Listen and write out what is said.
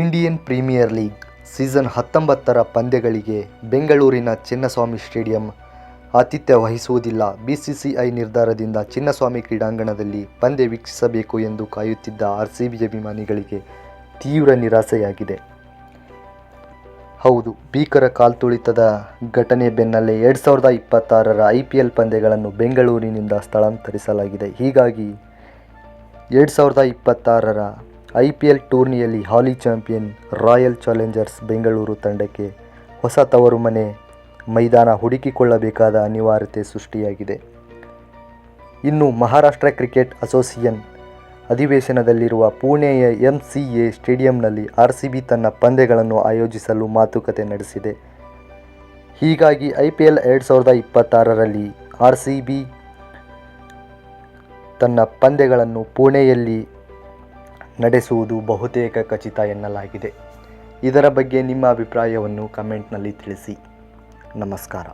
Indian premier league season ಹತ್ತೊಂಬತ್ತರ ಪಂದ್ಯಗಳಿಗೆ ಬೆಂಗಳೂರಿನ Chinnaswamy stadium ಆತಿಥ್ಯ ವಹಿಸುವುದಿಲ್ಲ. ಬಿಸಿಸಿಐ ನಿರ್ಧಾರದಿಂದ ಚಿನ್ನಸ್ವಾಮಿ ಕ್ರೀಡಾಂಗಣದಲ್ಲಿ ಪಂದ್ಯ ವೀಕ್ಷಿಸಬೇಕು ಎಂದು ಕಾಯುತ್ತಿದ್ದ ಆರ್ಸಿಬಿ ಅಭಿಮಾನಿಗಳಿಗೆ ತೀವ್ರ ನಿರಾಸೆಯಾಗಿದೆ. ಹೌದು, ಭೀಕರ ಕಾಲ್ತುಳಿತದ ಘಟನೆ ಬೆನ್ನಲ್ಲೇ ಎರಡು ಸಾವಿರದ ಇಪ್ಪತ್ತಾರರ ಐ ಪಿ ಎಲ್ ಪಂದ್ಯಗಳನ್ನು ಬೆಂಗಳೂರಿನಿಂದ ಸ್ಥಳಾಂತರಿಸಲಾಗಿದೆ. ಹೀಗಾಗಿ ಎರಡು ಸಾವಿರದ ಇಪ್ಪತ್ತಾರರ ಐ ಪಿ ಎಲ್ ಟೂರ್ನಿಯಲ್ಲಿ ಹಾಲಿ ಚಾಂಪಿಯನ್ ರಾಯಲ್ ಚಾಲೆಂಜರ್ಸ್ ಬೆಂಗಳೂರು ತಂಡಕ್ಕೆ ಹೊಸ ತವರು ಮನೆ ಮೈದಾನ ಹುಡುಕಿಕೊಳ್ಳಬೇಕಾದ ಅನಿವಾರ್ಯತೆ ಸೃಷ್ಟಿಯಾಗಿದೆ. ಇನ್ನು ಮಹಾರಾಷ್ಟ್ರ ಕ್ರಿಕೆಟ್ ಅಸೋಸಿಯೇಷನ್ ಅಧಿವೇಶನದಲ್ಲಿರುವ ಪುಣೆಯ ಎಂ ಸಿ ಎ ಸ್ಟೇಡಿಯಂನಲ್ಲಿ ಆರ್ ಸಿ ಬಿ ತನ್ನ ಪಂದ್ಯಗಳನ್ನು ಆಯೋಜಿಸಲು ಮಾತುಕತೆ ನಡೆಸಿದೆ. ಹೀಗಾಗಿ ಐ ಪಿ ಎಲ್ ಎರಡು ಸಾವಿರದ ಇಪ್ಪತ್ತಾರರಲ್ಲಿ ಆರ್ ಸಿ ಬಿ ತನ್ನ ಪಂದ್ಯಗಳನ್ನು ಪುಣೆಯಲ್ಲಿ ನಡೆಸುವುದು ಬಹುತೇಕ ಖಚಿತ ಎನ್ನಲಾಗಿದೆ. ಇದರ ಬಗ್ಗೆ ನಿಮ್ಮ ಅಭಿಪ್ರಾಯವನ್ನು ಕಮೆಂಟ್ನಲ್ಲಿ ತಿಳಿಸಿ. ನಮಸ್ಕಾರ.